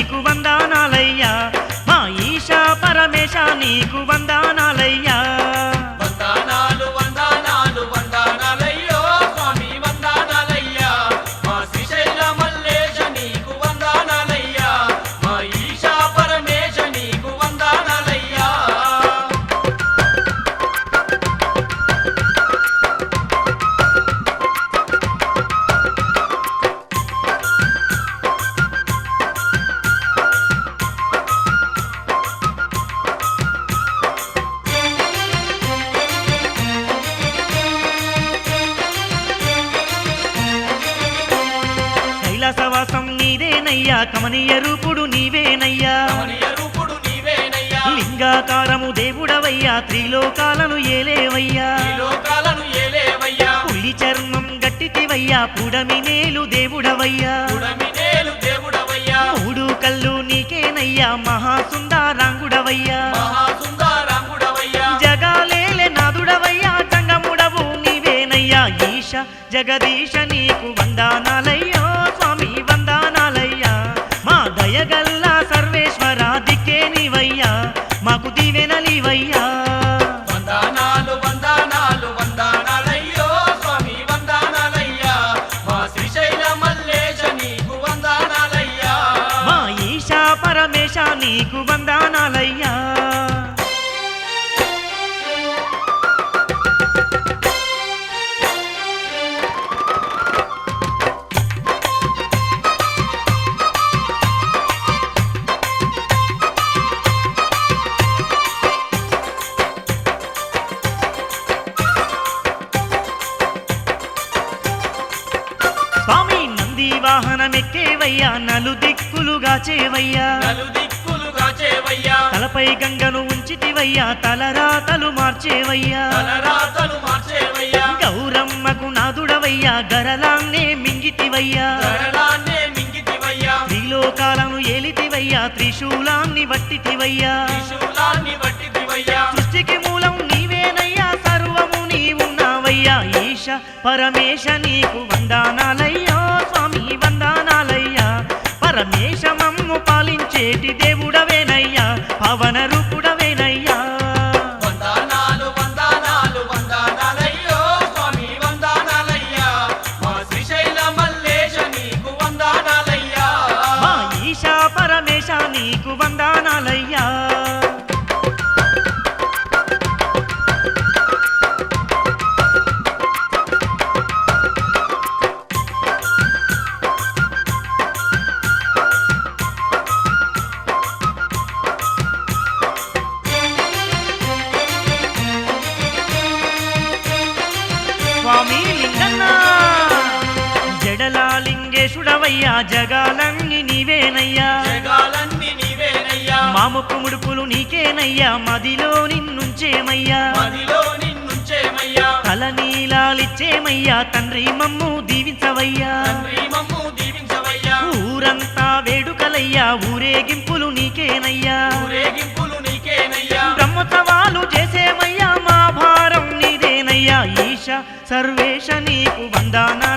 నీకు వందానాలయ్యా. మా ఈశా పరమేశ నీకు వంద నీవేనయ్యా. కమనీయ రూపుడు నీవేనయ్యా. లింగాకారము దేవుడవయ్యా త్రిలోకాలను ఏలేవయ్యా. పులి చర్మం గట్టితివయ్యా పుడమి నేలు దేవుడవయ్యా. మూడు కళ్ళు నీకేనయ్యా మహాసుందరాంగుడవయ్యా. జగాలేలే నాదుడవయ్యా జంగముడవు నీవేనయ్యా. ఈశ జగదీశ నీకు వందానాలయ్యో. నీకు వందానాలయ్యా. స్వామి వాహనమెక్కేవయ్యా నలు దిక్కులుగా చేవయ్యా. నలు దిక్కు తలపై గంగను ఉంచితివయ్యా తలరాతలు మార్చేవయ్యా. గౌరమ్మకు నాదుడవయ్యా గరలాన్నే మింగితివయ్యా. త్రిలోకాలను ఏలితివయ్యా త్రిశూలాన్ని వట్టితివయ్యా. సృష్టికి మూలం నీవేనయ్యా సర్వము నీవున్నావయ్యా. ఈశ పరమేశ నీకు వందానాలయ్యా స్వామి వందానాలయ్యా. పరమేశమమ్ము పాలించేటి దేవుడవేనయ్యా నీవయ్యా జగాలన్నీ నీవేనయ్యా. జగాలన్నీ నీవేనయ్యా. మాముకు ముడుపులు నీకేనయ్యా మదిలో నిన్నుంచేమయ్యా. మదిలో నిన్నుంచేమయ్యా. తల నీలాలిచ్చేమయ్యా తండ్రి మమ్ము దీవించవయ్యా. ఊరంతా వేడుకలయ్యా ఊరేగింపులు నీకేనయ్యా. ఊరేగింపులు నీకేనయ్యా. బ్రహ్మోత్సవాలు చేసేమయ్యా మా భారం నీదేనయ్యా. ఈశ సర్వేశ నీకు వందానా.